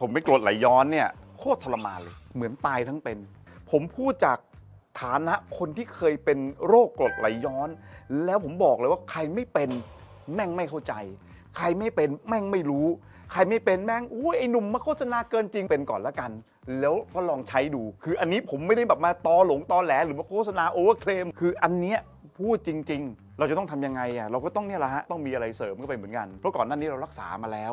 ผมไม่กรดไหลย้อนเนี่ยโคตรทรมานเลย เหมือนตายทั้งเป็น ผมพูดจากฐานะคนที่เคยเป็นโรคกรดไหลย้อน แล้วผมบอกเลยว่าใครไม่เป็นแม่งไม่เข้าใจ ใครไม่เป็นแม่งไม่รู้ ใครไม่เป็นแม่งอุ้ยไอ้หนุ่มมาโฆษณาเกินจริงเป็นก่อนละกัน แล้วก็ลองใช้ดู คืออันนี้ผมไม่ได้แบบมาตอหลงตอแหลหรือมาโฆษณาโอเวอร์เคลมคืออันเนี้ยพูดจริง ๆ เราจะต้องทำยังไงอะเราก็ต้องเนี่ยแหละฮะต้องมีอะไรเสริมเข้าไปเหมือนกันเพราะก่อนหน้านี้เรารักษามาแล้ว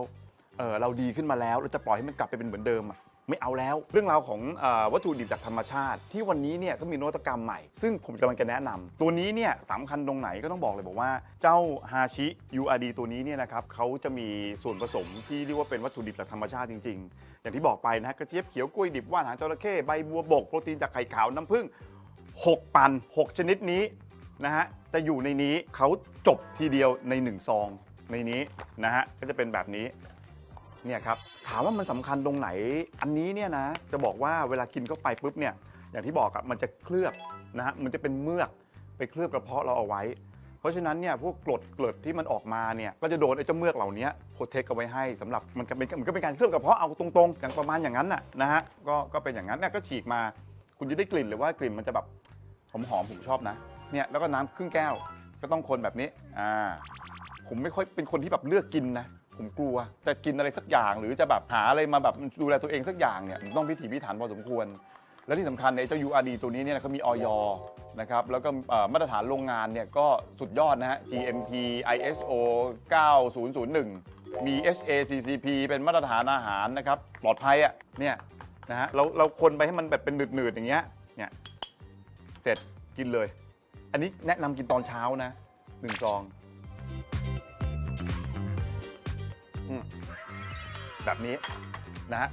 เออเราดีขึ้นมาแล้วเราจะปล่อยให้มันกลับไปเป็นเหมือนเดิมอะไม่เอาแล้ว เรื่องราวของเออวัตถุดิบจากธรรมชาติ ที่วันนี้เนี่ยก็มีนวัตกรรมใหม่ ซึ่งผมกำลังจะแนะนำตัวนี้เนี่ยสำคัญตรงไหนก็ต้องบอกเลยบอกว่าเจ้าฮาชิ URD ตัวนี้เนี่ยนะครับเขาจะมีส่วนผสมที่เรียกว่าเป็นวัตถุดิบจากธรรมชาติจริง ๆ อย่างที่บอกไปนะฮะกระเจี๊ยบเขียวกล้วยดิบว่านหางจระเข้ใบบัวบกโปรตีนจากไข่ขาวน้ำผึ้ง 6 ปัน 6 ชนิดนี้นะฮะจะอยู่ในนี้เขาจบทีเดียวในหนึ่งซองในนี้นะฮะก็จะเป็นแบบนี้ เนี่ยครับถามว่ามันสำคัญตรงไหนอันนี้เนี่ยนะจะบอกว่าเวลากินเข้าไปปุ๊บเนี่ยอย่างที่บอกอะมันจะเคลือบนะฮะมันจะเป็นเมือกไปเคลือบกระเพาะเราเอาไว้ เพราะฉะนั้นเนี่ยพวกกรดเกลืดที่มันออกมาเนี่ยก็จะโดนไอ้เจ้าเมือกเหล่านี้โปรเทคเอาไว้ให้สำหรับมันก็เป็นมันก็เป็นการเคลือบกระเพาะเอาตรงๆอย่างประมาณอย่างนั้นน่ะนะฮะก็ก็เป็นอย่างนั้นเนี่ยก็ฉีกมา คุณจะได้กลิ่นหรือว่ากลิ่นมันจะแบบหอมๆผมชอบนะเนี่ยแล้วก็น้ำครึ่งแก้วก็ต้องคนแบบนี้อ่าผมไม่ค่อยเป็นคนที่แบบเลือกกินนะ ผมกลัว จะกินอะไรสักอย่าง หรือจะแบบหาอะไรมาแบบดูแลตัวเองสักอย่างเนี่ยต้องพิถีพิถันพอสมควร และที่สำคัญในยเจ้า URD ตัวนี้เนี่ยเขามีออยนะครับแล้วก็เอ่อมาตรฐานโรงงานเนี่ยก็สุดยอดนะฮะ GMP ISO 9001 มี HACCP เป็นมาตรฐานอาหารนะครับปลอดภัยอะเนี่ยนะฮะเราเราคนไปให้มันแบบเป็นหนืดๆอย่างเงี้ยเนี่ย เสร็จกินเลย อันนี้แนะนำกินตอนเช้านะหนึ่งซอง แบบนี้นะฮะ